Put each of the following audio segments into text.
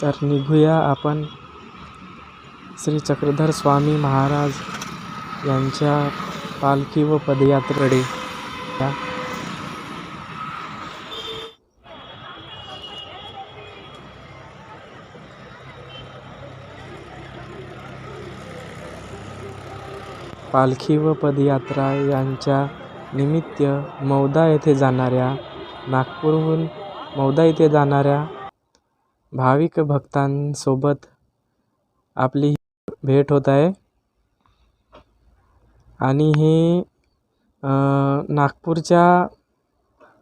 तर निघूया आपण श्री चक्रधर स्वामी महाराज यांच्या पालखी व पदयात्रेकडे. पालखी व पदयात्रा यांच्या निमित्त मौदा येथे जाणाऱ्या नागपूरहून मौदा येथे जाणाऱ्या भाविक भक्तांसोबत आपली भेट होत आहे. आणि हे नागपूरच्या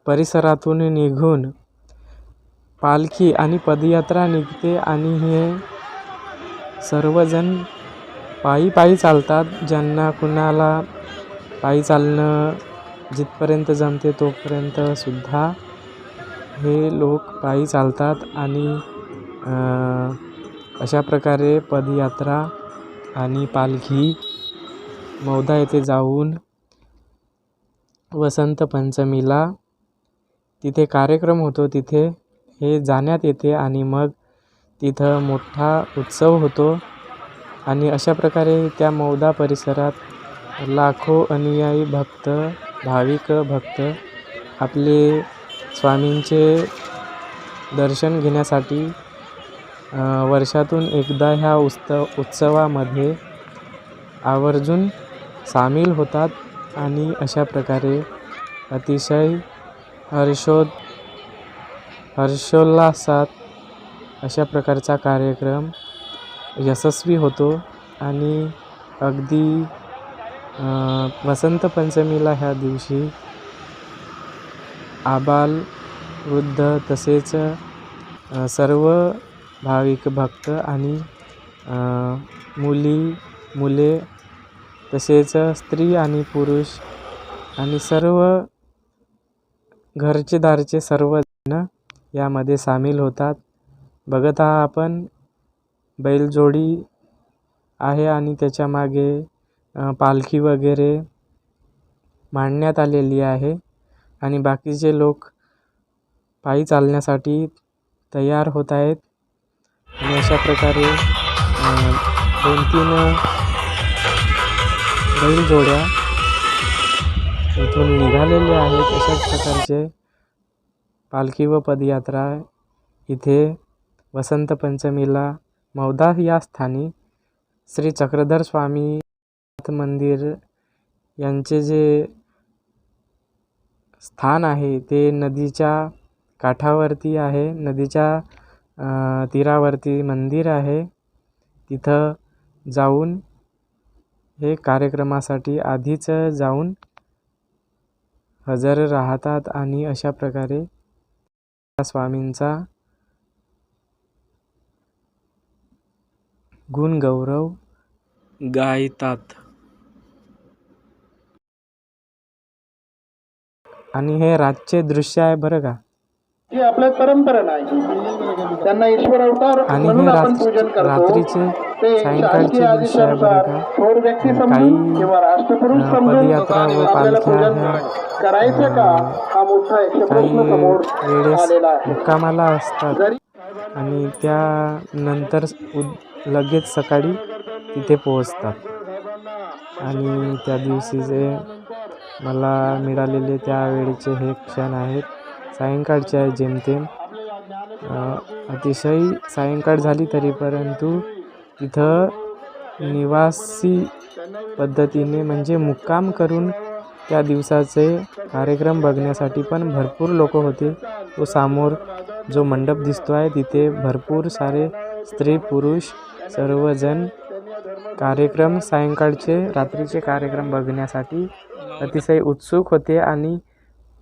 परिसरातून निघून पालखी आणि पदयात्रा निघते आणि हे सर्वजण पायी पायी चालतात. ज्यांना कुणाला पायी चालणं जिथपर्यंत जमते तोपर्यंतसुद्धा हे लोक पायी चालतात आणि अशा प्रकारे पदयात्रा आणि पालखी मौदा येथे जाऊन वसंत पंचमीला तिथे कार्यक्रम होतो. तिथे हे जाण्यात येते आणि मग तिथं मोठा उत्सव होतो. आणि अशा प्रकारे त्या मौदा परिसरात लाखो अनुयायी भक्त भाविक भक्त आपले स्वामींचे दर्शन घेण्यासाठी वर्षातून एकदा ह्या उत्सव उत्सवामध्ये आवर्जून सामील होतात आणि अशा प्रकारे अतिशय हर्षोद हर्षोल्लासात अशा प्रकारचा कार्यक्रम यशस्वी होतो आणि अगदी वसंत पंचमीला ह्या दिवशी आबाल वृद्ध तसेच सर्व भाविक भक्त आणि मुली मुले तसेच स्त्री आणि पुरुष आणि सर्व घरचे दारचे सर्वजण यामध्ये सामील होतात. बघत आहा आपण बैलजोडी आहे आणि त्याच्यामागे पालखी वगैरे मांडण्यात आलेली आहे आणि बाकीचे लोक पायी चालण्यासाठी तयार होत आहेत. आणि अशा प्रकारे दोन तीन बैलजोड्या इथून निघालेल्या आहेत. अशाच प्रकारचे पालखी व पदयात्रा इथे वसंत पंचमीला मौदा या स्थानी श्री चक्रधर स्वामी मंदिर यांचे जे स्थान आहे ते नदीच्या काठावरती आहे. नदीच्या तीरावरती मंदिर आहे. तिथं जाऊन हे कार्यक्रमासाठी आधीच जाऊन हजर राहतात आणि अशा प्रकारे स्वामींचा गुणगौरव गायतात. आणि हे रातचे दृश्य आहे बरं का? ही आपल्या परंपरा नाही. त्यांना ईश्वर अवतार आणि म्हणून आपण पूजन करतो. रात्रीचे ते सायंकाळचे शासकीय आदेशानुसार थोर व्यक्ती समजून किंवा राष्ट्रपुरुष समजून पदयात्रा व आपल्याला पूजन करायचं का? हा मोठा एक प्रश्न समोर वेळेस आलेला आहे. मुक्कामाला असतात. आणि त्यानंतर लगेच सकाळी तिथे पोहोचतात. आणि त्या दिवशीचे मला मिळालेले त्यावेळेचे हे क्षण आहेत. सायंकाळचे आहे जेमतेम अतिशय सायंकाळ झाली तरी परंतु तिथं निवासी पद्धतीने म्हणजे मुक्काम करून त्या दिवसाचे कार्यक्रम बघण्यासाठी पण भरपूर लोक होते. तो समोर जो मंडप दिसतो आहे तिथे भरपूर सारे स्त्री पुरुष सर्वजण कार्यक्रम सायंकाळचे रात्रीचे कार्यक्रम बघण्यासाठी अतिशय उत्सुक होते आणि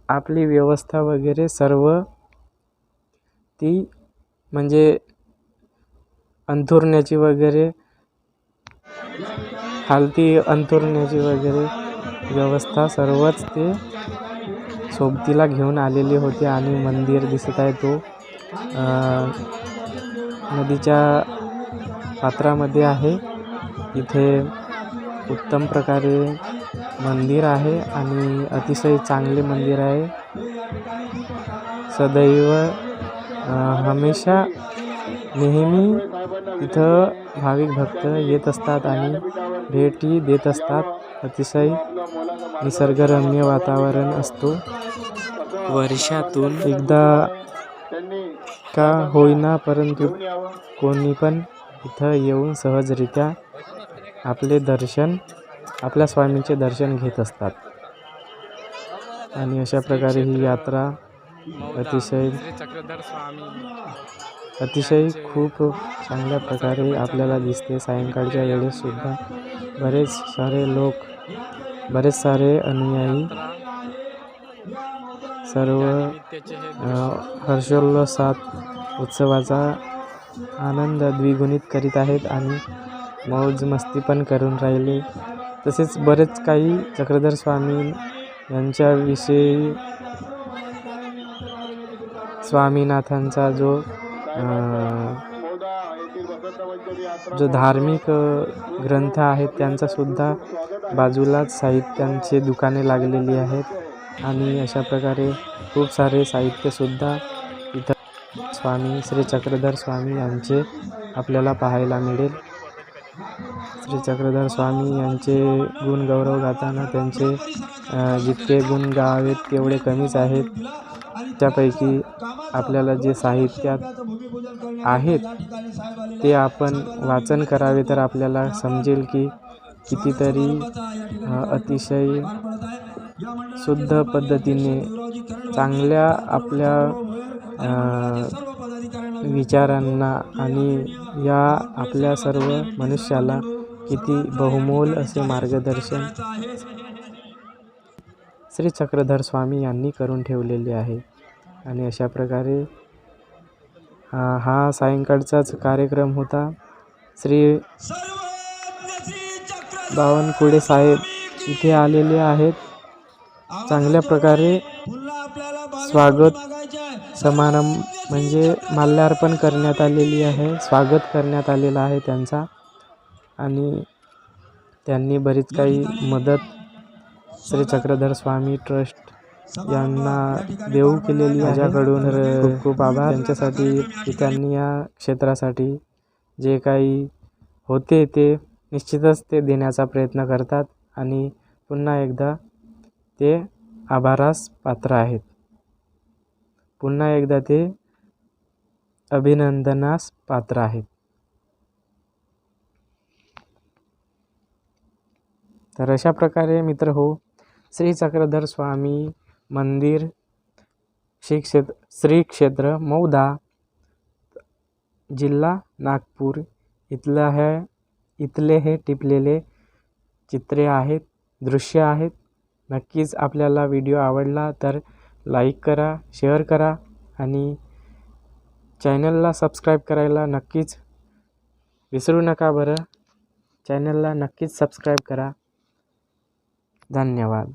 आपली व्यवस्था वगैरे सर्व ती म्हणजे अंथुरण्याची वगैरे खालती अंथुरण्याची वगैरे व्यवस्था सर्वच ते सोबतीला घेऊन आलेले होते आणि मंदिर दिसत आहे तो. नदीच्या पात्रामध्ये आहे. इथे उत्तम प्रकारे मंदिर आहे आणि अतिशय चांगले मंदिर आहे. सदैव हमेशा नेहमी तिथं भाविक भक्त येत असतात आणि भेटी देत असतात. अतिशय निसर्गरम्य वातावरण असतो. वर्षातून एकदा का होईना परंतु कोणी पण इथं येऊन सहजरित्या आपले दर्शन आपल्या स्वामींचे दर्शन घेत असतात. आणि अशा प्रकारे ही यात्रा अतिशय अतिशय खूप चांगल्या प्रकारे आपल्याला दिसते. सायंकाळच्या वेळेससुद्धा बरेच सारे लोक बरेच सारे अनुयायी सर्व अ, हर्षोल्लासात उत्सवाचा आनंद द्विगुणित करीत आहेत आणि मौज मस्ती पण करून राहिले. तसेच बरेच काही चक्रधर स्वामी यांच्याविषयी स्वामीनाथांचा जो जो धार्मिक ग्रंथ आहेत त्यांचासुद्धा बाजूलाच साहित्यांची दुकाने लागलेली आहेत. आणि अशा प्रकारे खूप सारे साहित्यसुद्धा इथं स्वामी श्री चक्रधर स्वामी यांचे आपल्याला पाहायला मिळेल. श्री चक्रधर स्वामी यांचे गुण गौरव गाताना त्यांचे जितके गुण गावेत तेवढे कमीच आहेत. त्यापैकी आपल्याला जे साहित्यात आहेत ते आपण वाचन करावे तर आपल्याला समजेल की कितीतरी अतिशय शुद्ध पद्धतीने चांगल्या आपल्या विचारांना आणि या आपल्या सर्व मनुष्याला किती बहुमोल असे मार्गदर्शन. श्री चक्रधर स्वामी यांनी करून ठेवलेले आहे. आणि अशा प्रकारे हा सायंकाळचाच कार्यक्रम होता. श्री बावनकुळे साहेब इथे आलेले आहेत. चांगल्या प्रकारे स्वागत समारंभ म्हणजे माल्यार्पण करण्यात आलेली आहे. स्वागत करण्यात आलेलं आहे त्यांचा. आणि त्यांनी बरीच काही मदत श्री चक्रधर स्वामी ट्रस्ट यांना देऊ केलेली माझ्याकडून खूप खूप आभार. त्यांच्यासाठी की त्यांनी या क्षेत्रासाठी जे काही होते ते निश्चितच ते देण्याचा प्रयत्न करतात आणि पुन्हा एकदा ते आभारास पात्र आहेत. पुन्हा एकदा ते अभिनंदनास पात्र आहेत. तर अशा प्रकारे मित्र हो श्री चक्रधर स्वामी मंदिर श्री क्षेत्र श्री क्षेत्र मौदा जिल्हा नागपूर. इथलं हे इथले हे टिपलेले चित्रे आहेत दृश्य आहेत. नक्कीच आपल्याला व्हिडिओ आवडला तर लाईक करा शेअर करा आणि चॅनलला सबस्क्राईब करायला नक्कीच विसरू नका बरं. चॅनलला नक्कीच सबस्क्राईब करा. धन्यवाद